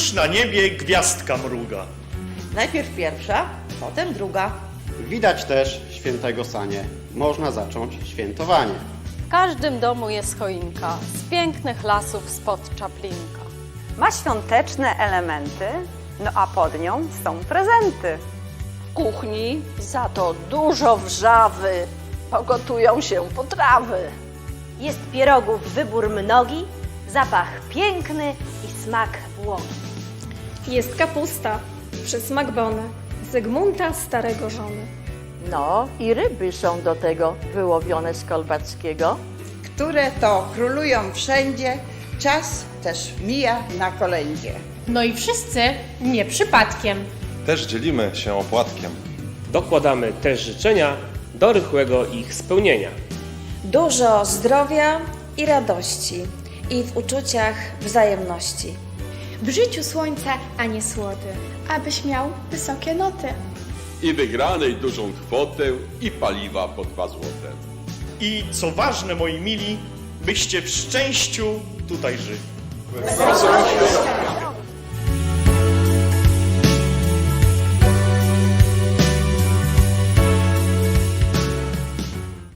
Już na niebie gwiazdka mruga. Najpierw pierwsza, potem druga. Widać też świętego sanie. Można zacząć świętowanie. W każdym domu jest choinka z pięknych lasów spod czaplinka. Ma świąteczne elementy, no a pod nią są prezenty. W kuchni za to dużo wrzawy, pogotują się potrawy. Jest pierogów wybór mnogi, zapach piękny i smak błogi. Jest kapusta, przysmak bony, Zygmunta starego żony. No i ryby są do tego wyłowione z Kolbackiego. które to królują wszędzie, czas też mija na kolędzie. No i wszyscy nie przypadkiem. Też dzielimy się opłatkiem. Dokładamy też życzenia do rychłego ich spełnienia. Dużo zdrowia i radości i w uczuciach wzajemności. W życiu słońca, a nie słody, abyś miał wysokie noty. i wygranej dużą kwotę i paliwa po dwa złote. I co ważne, moi mili, byście w szczęściu tutaj żyli. Wesołych!